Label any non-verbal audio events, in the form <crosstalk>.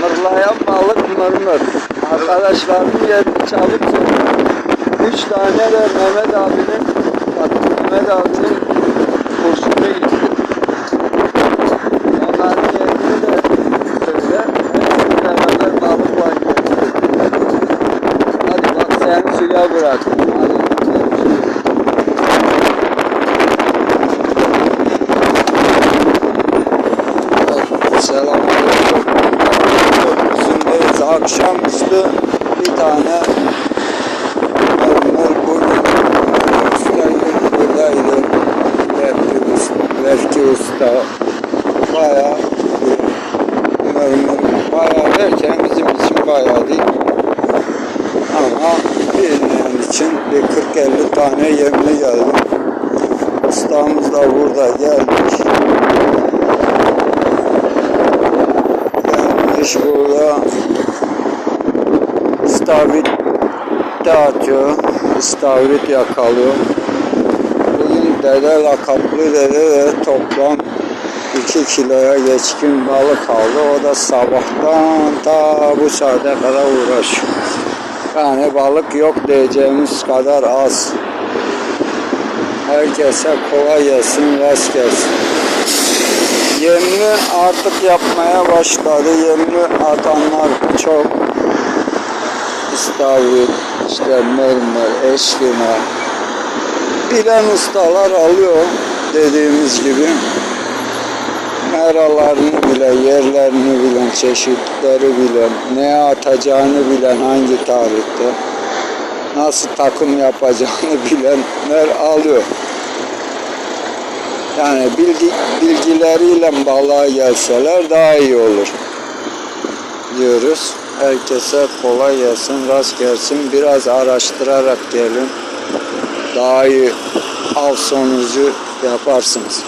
Mırlayan balık mırmır. Arkadaşlarım yerini çalıp. Üç tane de Mehmet abinin, Mehmet abinin kursuna gitti. Onların yerini de söyle. Beraber balıkla geldi. Hadi bak seni suya bıraktım. Hadi Akşamüstü bir tane bugün ustaydı buradaydı. Refki usta, bayağı bayağı derken bizim için bayağı değil. Ama bilmeyen için bir 40-50 tane yemli geldi. Ustamız da burada. Gelmiş burada istavrit dağıtıyor. İstavrit yakalıyor. Bugün dede lakaplı dede de toplam 2 kiloya geçkin balık aldı. O da sabahtan ta bu saate kadar uğraşıyor. Yani balık yok diyeceğimiz kadar az. Herkese kolay gelsin, rast gelsin. Yemli artık yapmaya başladı. Yemli atanlar çok. İstavrit, işte mırmır, eşkina. Bilen ustalar alıyor dediğimiz gibi. Meralarını bilen, yerlerini bilen, çeşitleri bilen, neye atacağını bilen hangi tarihte, nasıl takım yapacağını <laughs> bilenler alıyor. Yani bilgi, bilgileriyle balığa gelseler daha iyi olur diyoruz. Herkese kolay gelsin, rast gelsin. Biraz araştırarak gelin. Daha iyi av sonucu yaparsınız.